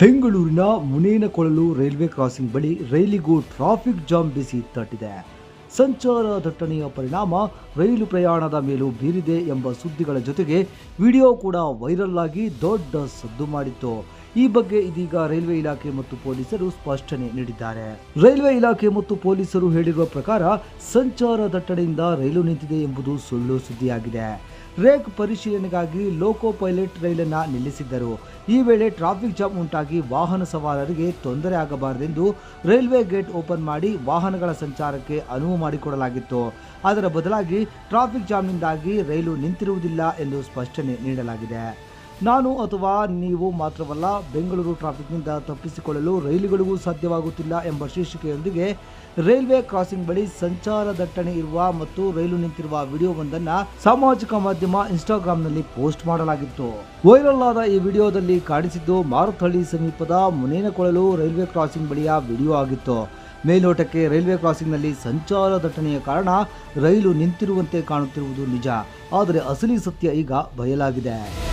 ಬೆಂಗಳೂರಿನ ಮುನೇನಕೊಳಲು railway crossing ಬಳಿ ರೈಲಿಗೂ traffic jam ಬಿಸಿ ತಟ್ಟಿದೆ. ಸಂಚಾರ ದಟ್ಟಣೆಯ ಪರಿಣಾಮ ರೈಲು ಪ್ರಯಾಣದ ಮೇಲೂ ಬೀರಿದೆ ಎಂಬ ಸುದ್ದಿಗಳ ಜೊತೆಗೆ ವಿಡಿಯೋ ಕೂಡ ವೈರಲ್ ಆಗಿ ದೊಡ್ಡ ಸದ್ದು ಮಾಡಿತ್ತು. ಈ ಬಗ್ಗೆ ಇದೀಗ ರೈಲ್ವೆ ಇಲಾಖೆ ಮತ್ತು ಪೊಲೀಸರು ಸ್ಪಷ್ಟನೆ ನೀಡಿದ್ದಾರೆ. ರೈಲ್ವೆ ಇಲಾಖೆ ಮತ್ತು ಪೊಲೀಸರು ಹೇಳಿರುವ ಪ್ರಕಾರ ಸಂಚಾರ ದಟ್ಟಣೆಯಿಂದ ರೈಲು ನಿಂತಿದೆ ಎಂಬುದು ಸುಳ್ಳು ಸುದ್ದಿಯಾಗಿದೆ. ರೇಕ್ ಪರಿಶೀಲನೆಗಾಗಿ ಲೋಕೋ ಪೈಲಟ್ ರೈಲನ್ನ ನಿಲ್ಲಿಸಿದ್ದರು. ಈ ವೇಳೆ ಟ್ರಾಫಿಕ್ ಜಾಮ್ ಉಂಟಾಗಿ ವಾಹನ ಸವಾರರಿಗೆ ತೊಂದರೆ ಆಗಬಾರದೆಂದು ರೈಲ್ವೆ ಗೇಟ್ ಓಪನ್ ಮಾಡಿ ವಾಹನಗಳ ಸಂಚಾರಕ್ಕೆ ಅನುವು ಮಾಡಿಕೊಡಲಾಗಿತ್ತು. ಅದರ ಬದಲಾಗಿ ಟ್ರಾಫಿಕ್ ಜಾಮ್ನಿಂದಾಗಿ ರೈಲು ನಿಂತಿರುವುದಿಲ್ಲ ಎಂದು ಸ್ಪಷ್ಟನೆ ನೀಡಲಾಗಿದೆ. ನಾನು ಅಥವಾ ನೀವು ಮಾತ್ರವಲ್ಲ, ಬೆಂಗಳೂರು ಟ್ರಾಫಿಕ್ನಿಂದ ತಪ್ಪಿಸಿಕೊಳ್ಳಲು ರೈಲುಗಳಿಗೂ ಸಾಧ್ಯವಾಗುತ್ತಿಲ್ಲ ಎಂಬ ಶೀರ್ಷಿಕೆಯೊಂದಿಗೆ ರೈಲ್ವೆ ಕ್ರಾಸಿಂಗ್ ಬಳಿ ಸಂಚಾರ ದಟ್ಟಣೆ ಇರುವ ಮತ್ತು ರೈಲು ನಿಂತಿರುವ ವಿಡಿಯೋವೊಂದನ್ನು ಸಾಮಾಜಿಕ ಮಾಧ್ಯಮ ಇನ್ಸ್ಟಾಗ್ರಾಂನಲ್ಲಿ ಪೋಸ್ಟ್ ಮಾಡಲಾಗಿತ್ತು. ವೈರಲ್ ಆದ ಈ ವಿಡಿಯೋದಲ್ಲಿ ಕಾಣಿಸಿದ್ದು ಮಾರುತಹಳ್ಳಿ ಸಮೀಪದ ಮುನೇನಕೊಳಲು ರೈಲ್ವೆ ಕ್ರಾಸಿಂಗ್ ಬಳಿಯ ವಿಡಿಯೋ ಆಗಿತ್ತು. ಮೇಲ್ನೋಟಕ್ಕೆ ರೈಲ್ವೆ ಕ್ರಾಸಿಂಗ್ನಲ್ಲಿ ಸಂಚಾರ ದಟ್ಟಣೆಯ ಕಾರಣ ರೈಲು ನಿಂತಿರುವಂತೆ ಕಾಣುತ್ತಿರುವುದು ನಿಜ. ಆದರೆ ಅಸಲಿ ಸತ್ಯ ಈಗ ಬಯಲಾಗಿದೆ.